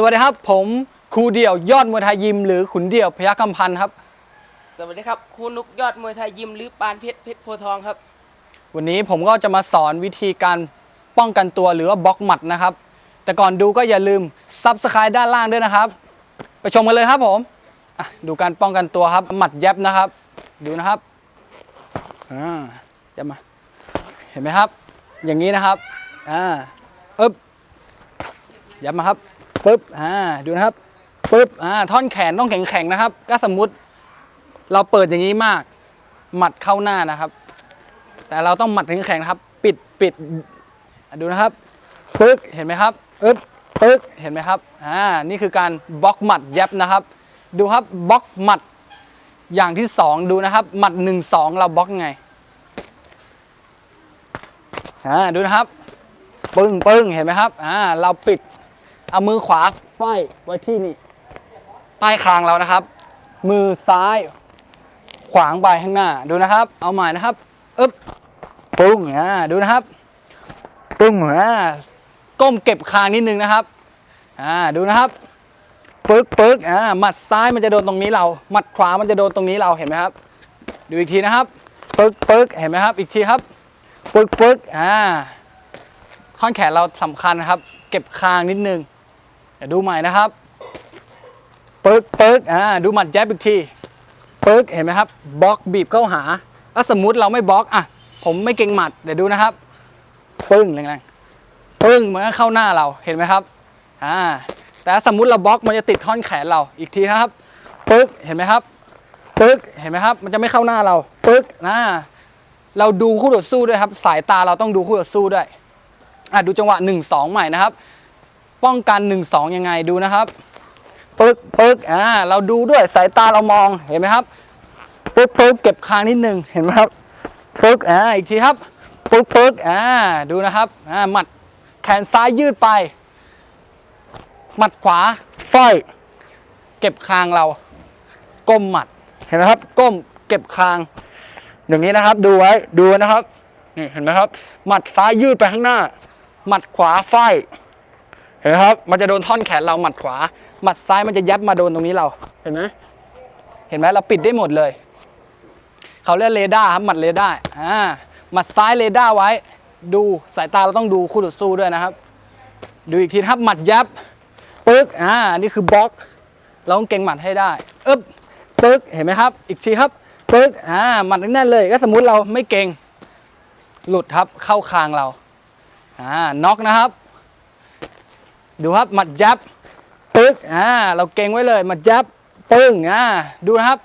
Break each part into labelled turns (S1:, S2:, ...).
S1: สวัสดีครับ ผมครูเดี่ยวยอดมวยไทยยิม หรือขุนเดี่ยวพยัคฆ์คำพันธ์ครับ
S2: สวัสดีครับครูนุกยอดมวยไทยยิมหรือปานเพชรเพชรโพธิ์ทองครับ
S1: วันนี้ผมก็จะมาสอนวิธีการป้องกันตัวหรือว่าบล็อกหมัดนะครับ แต่ก่อนดูก็อย่าลืมซับสไครต์ด้านล่างด้วยนะครับ ไปชมกันเลยครับผมอะดูการป้องกันตัวครับหมัดแยบนะครับ ดูนะครับอ่าจะมาเห็นไหมครับ อย่างนี้นะครับอ่าอึ๊บยับมาครับ ปึ๊บอ่าดูนะครับปึ๊บอ่าท่อนแขนต้องแข็งแข็งๆนะครับ ก็สมมุติเราเปิดอย่างนี้มาก หมัดเข้าหน้านะครับ แต่เราต้องหมัดแข็งๆนะครับ ปิดปิดดูนะครับปึ๊กเห็นไหมครับอึ๊บปึ๊กเห็นไหมครับอ่านี่คือการบล็อกหมัดแยบนะครับ ดูครับบล็อกหมัดอย่างที่สองดูนะครับ หมัดหนึ่งสองเราบล็อกไงอ่าดูนะครับ ปึ้งปึ้งเห็นไหมครับอ่าเราปิด เอามือขวาไฟไว้ที่นี่ใต้คางเรานะครับ มือซ้ายขวางไปข้างหน้าดูนะครับ เอาใหม่นะครับอึ๊บปึ้งอ่าดูนะครับปึ้งอ่าก้มเก็บคางนิดนึงนะครับอ่าดูนะครับปึ๊กปึ๊กอ่าหมัดซ้ายมันจะโดนตรงนี้เรา หมัดขวามันจะโดนตรงนี้เราเห็นไหมครับ ดูอีกทีนะครับปึ๊กปึ๊กเห็นไหมครับ อีกทีครับปึ๊กปึ๊กอ่าท่อนแขนเราสำคัญนะครับ เก็บคางนิดนึง เดี๋ยวดูใหม่นะครับปึ๊กปึ๊กอ่าดูหมัดแจ๊บอีกทีปึ๊กเห็นไหมครับบล็อกบีบเข้าหาถ้าสมมุติเราไม่บล็อกอะผมไม่เก่งหมัดเดี๋ยวดูนะครับปึ้งแรงๆปึ้งมันก็เข้าหน้าเราเห็นไหมครับอ่าแต่ถ้าสมมุติเราบล็อกมันจะติดท่อนแขนเราอีกทีนะครับปึ๊กเห็นไหมครับปึ๊กเห็นไหมครับ มันจะไม่เข้าหน้าเราปึ๊กนะเราดูคู่ต่อสู้ด้วยครับ สายตาเราต้องดูคู่ต่อสู้ด้วยอะดูจังหวะ 1 2 ใหม่นะครับ ป้องกัน 1 2 ยังไงดูนะครับปึ๊กปึ๊กอ่าเราดูด้วยสายตาเรามองเห็นไหมครับปึ๊กปึ๊กเก็บคางนิดนึงเห็นไหมครับปึ๊กอ่าอีกทีครับปึ๊กปึ๊กอ่าดูนะครับอ่าหมัดแขนซ้ายยืดไป หมัดขวาฝ้อย เก็บคางเรา ก้มหมัดเห็นไหมครับ ก้มเก็บคางอย่างนี้นะครับ ดูไว้ดูไว้นะครับนี่เห็นไหมครับ หมัดซ้ายยืดไปข้างหน้า หมัดขวาไฟ เห็นไหมครับ มันจะโดนท่อนแขนเราหมัดขวา หมัดซ้ายมันจะยับมาโดนตรงนี้เรา เห็นไหมเห็นไหมเราปิดได้หมดเลย เขาเรียกเรดาร์ครับ หมัดเรดาร์ อ่า หมัดซ้ายเรดาร์ไว้ ดูสายตาเราต้องดูคู่ต่อสู้ด้วยนะครับ ดูอีกทีครับ หมัดยับ ปึ๊ก อ่า นี่คือบล็อก เราต้องเก่งหมัดให้ได้ อึ๊บ ปึ๊ก เห็นไหมครับ อีกทีครับ ปึ๊ก อ่า หมัดแน่นเลย ก็สมมุติเราไม่เก่ง หลุดครับ เข้าคางเรา อ่า น็อกนะครับ ดูครับหมัดยับปึ๊กอ่าเราเก่งไว้เลยหมัดยับปึ้งอ่าดูนะครับ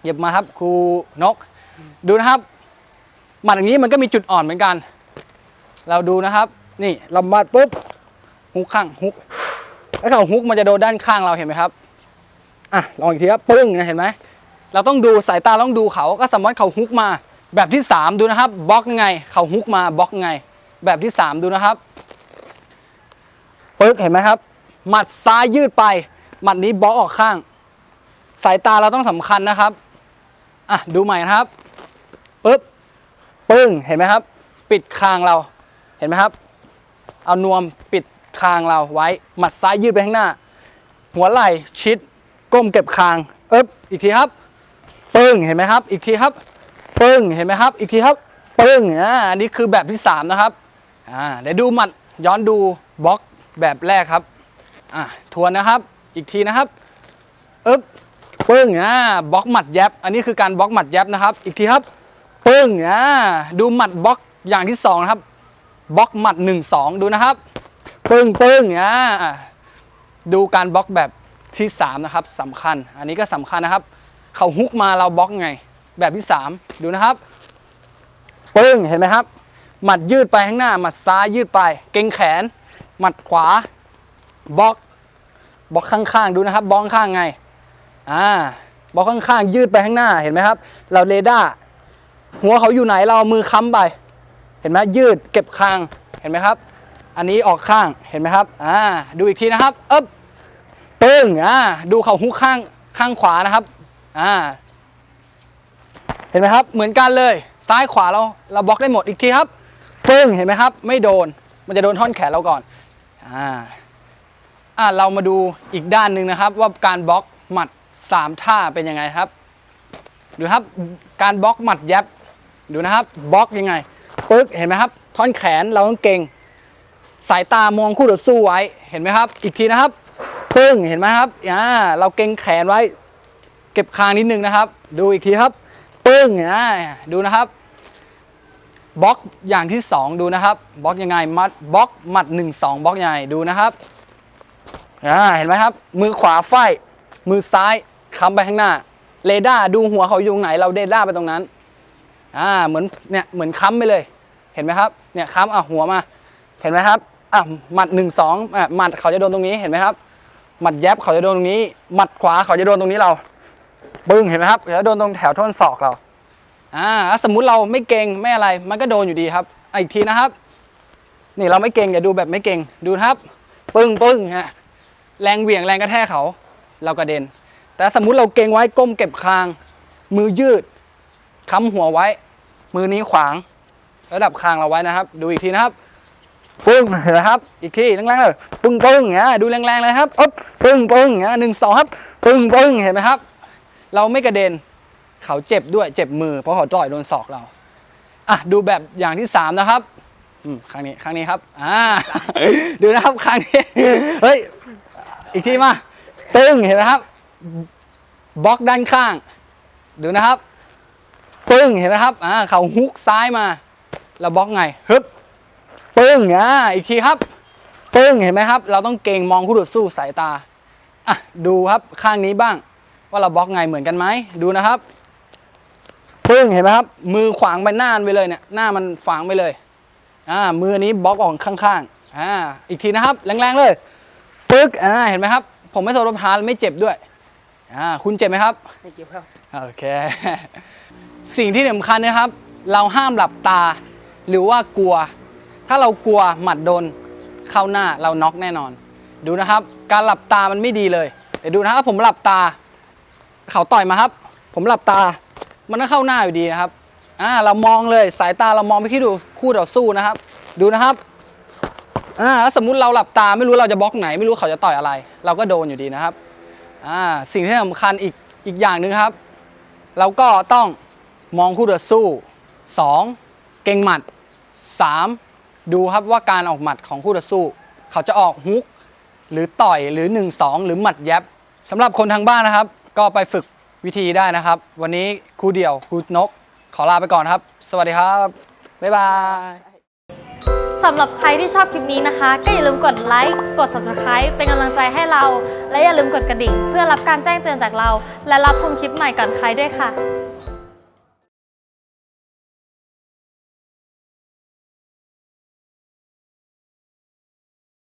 S1: เหยียบมาครับครูนก ดูนะครับหมัดอย่างนี้มันก็มีจุดอ่อนเหมือนกัน เราดูนะครับ นี่เรามัดปุ๊บฮุกข้างฮุกแล้วเขาฮุกมันจะโดนด้านข้างเราเห็นไหมครับอะลองอีกทีครับปึ้งนะเห็นไหมเราต้องดูสายตาต้องดูเขาก็สมมติเขาฮุกมา แบบที่ 3 ดูนะครับบล็อกยังไงเขาฮุกมาบล็อกยังไง แบบที่ 3 ดูนะครับ ปึ๊กเห็นไหมครับ หมัดซ้ายยืดไป หมัดนี้บล็อกออกข้าง สายตาเราต้องสำคัญนะครับ อะดูใหม่นะครับปึ๊บปึ้งเห็นไหมครับ ปิดคางเราเห็นไหมครับ เอานวมปิดคางเราไว้ หมัดซ้ายยืดไปข้างหน้า หัวไหล่ชิด ก้มเก็บคางเอ๊บอีกทีครับปึ้งเห็นไหมครับ อีกทีครับปึ้งเห็นไหมครับ อีกทีครับปึ้งอ่าอันนี้คือแบบที่ 3 นะครับอ่าเดี๋ยวดูหมัดย้อนดูบล็อก แบบแรกครับอ่าทวนนะครับอีกทีนะครับอึ๊บปึ้งอ่าบล็อกหมัดแยบอันนี้คือการบล็อกหมัดแยบนะครับ อีกทีครับปึ้งอ่าดูหมัดบล็อกอย่างที่สองนะครับบล็อกหมัด 1 2 ดูนะครับปึ้งปึ้งอ่าดูการบล็อกแบบที่ 3 นะครับสำคัญ อันนี้ก็สำคัญนะครับ เขาฮุกมาเราบล็อกไง แบบที่ 3 ดูนะครับปึ้งเห็นไหมครับ หมัดยืดไปข้างหน้า หมัดซ้ายยืดไป เกรงแขน หมัดขวาบล็อกบล็อกข้างๆดูนะครับบล็อกข้างไงอ่าบล็อกข้างๆยืดไปข้างหน้าเห็นไหมครับ เราเรดาร์หัวเขาอยู่ไหนเรามือค้ำไป เห็นไหมยืดเก็บคางเห็นไหมครับ อันนี้ออกข้างเห็นไหมครับอ่าดูอีกทีนะครับอึ๊บปึ้งอ่าดูเขาฮุกข้างข้างขวานะครับอ่าเห็นไหมครับเหมือนกันเลยซ้ายขวาเราเราบล็อกได้หมดอีกทีครับปึ้งเห็นไหมครับ ไม่โดนมันจะโดนท่อนแขนเราก่อน อ่าอะเรามาดูอีกด้านหนึ่งนะครับ ว่าการบล็อกหมัด 3 ท่าเป็นยังไงครับ ดูครับการบล็อกหมัดยับดูนะครับบล็อกยังไงปึ๊กเห็นไหมครับ ท่อนแขนเราต้องเก่ง สายตามองคู่ต่อสู้ไว้เห็นไหมครับ อีกทีนะครับปึ้งเห็นไหมครับอ่าเราเก่งแขนไว้ เก็บคางนิดนึงนะครับ ดูอีกทีครับ ปึ้งอ่าดูนะครับ บล็อกอย่างที่ 2 ดูนะครับบล็อกยังไงมัดบล็อกหมัด 1 2บล็อกยังไงดูนะครับอ่าเห็นไหมครับ มือขวาไฟมือซ้ายค้ำไปข้างหน้าเรดาร์ดูหัวเขาอยู่ตรงไหนเราเรดาร์ไปตรงนั้นอ่าเหมือนเนี่ยเหมือนค้ำไปเลย เห็นไหมครับเนี่ยค้ำอะหัวมา เห็นไหมครับอะหมัดหนึ่งสองอะหมัดเขาจะโดนตรงนี้เห็นไหมครับหมัดแยบเขาจะโดนตรงนี้ หมัดขวาเขาจะโดนตรงนี้เรา ปึ้งเห็นไหมครับเขาจะโดนตรงแถวท่อนศอกเรา อ่าสมมุติเราไม่เก่งไม่อะไร มันก็โดนอยู่ดีครับอ,อีกทีนะครับ นี่เราไม่เก่งอย่าดูแบบไม่เก่งดูนะครับ ปึ้งปึ้งฮะแรงเหวี่ยงแรงกระแทกเขา เรากระเด็น แต่สมมุติเราเก่งไว้ก้มเก็บคาง มือยืดค้ำหัวไว้ มือนี้ขวาง ระดับคางเราไว้นะครับ ดูอีกทีนะครับปึ้งนะครับ อีกทีแรงๆเลยปึ้งปึ้งเงี้ยดูแรงๆเลยครับอ๊บปึ้งปึ้งอย่างเงี้ยหนึ่งสองครับปึ้งปึ้งเห็นไหมครับ เราไม่กระเด็น เขาเจ็บด้วยเจ็บมือเพราะเขาต่อยโดนศอกเราอะดูแบบอย่างที่สามนะครับอืมครั้งนี้ครั้งนี้ครับอ่าดูนะครับครั้งนี้เฮ้ยอีกทีมาปึ้งเห็นไหมครับบล็อกด้านข้าง ดูนะครับปึ้งเห็นไหมครับอ่าเขาฮุกซ้ายมาเราบล็อกไงฮึบปึ้งอ่าอีกทีครับปึ้งเห็นไหมครับ เราต้องเก่งมองคู่ต่อสู้สายตาอะดูครับข้างนี้บ้าง ว่าเราบล็อกไงเหมือนกันไหมดูนะครับ ปึ้งเห็นไหมครับ มือขวางไปหน้ามันไปเลยเนี่ยหน้ามันฝังไปเลยอ่ามืออันนี้บล็อกออกข้างๆอ่าอีกทีนะครับ แรงๆเลยปึ๊กอ่าเห็นไหมครับ ผมไม่โดนพานไม่เจ็บด้วยอ่าคุณเจ็บไหมครับ
S2: ไม่เกี่ยวครับ
S1: โอเค สิ่งที่สำคัญนะครับ เราห้ามหลับตา หรือว่ากลัว ถ้าเรากลัวหมัดโดนเข้าหน้าเราน็อกแน่นอน ดูนะครับ การหลับตามันไม่ดีเลยเดี๋ยวดูนะครับผมหลับตา เขาต่อยมาครับ ผมหลับตา มันก็เข้าหน้าอยู่ดีนะครับอ่าเรามองเลยสายตาเรามองไปที่ดูคู่ต่อสู้นะครับ ดูนะครับอ่าแล้วสมมุติเราหลับตาไม่รู้เราจะบล็อกไหน ไม่รู้เขาจะต่อยอะไร เราก็โดนอยู่ดีนะครับอ่าสิ่งที่สำคัญอีกอีกอย่างหนึ่งครับ เราก็ต้องมองคู่ต่อสู้ 2. เก่งหมัด 3. ดูครับว่าการออกหมัดของคู่ต่อสู้ เขาจะออกฮุก หรือต่อยหรือ 1 2 หรือหมัดแยบสำหรับคนทางบ้านนะครับ ก็ไปฝึก วิธีได้นะครับ วันนี้ครูเดี่ยวครูนก ขอลาไปก่อนครับ สวัสดีครับ บ๊ายบาย
S3: สำหรับใครที่ชอบคลิปนี้นะคะ ก็อย่าลืมกดไลค์กด subscribe เป็นกำลังใจให้เรา และอย่าลืมกดกระดิ่ง เพื่อรับการแจ้งเตือนจากเรา และรับชมคลิปใหม่ก่อนใครด้วยค่ะ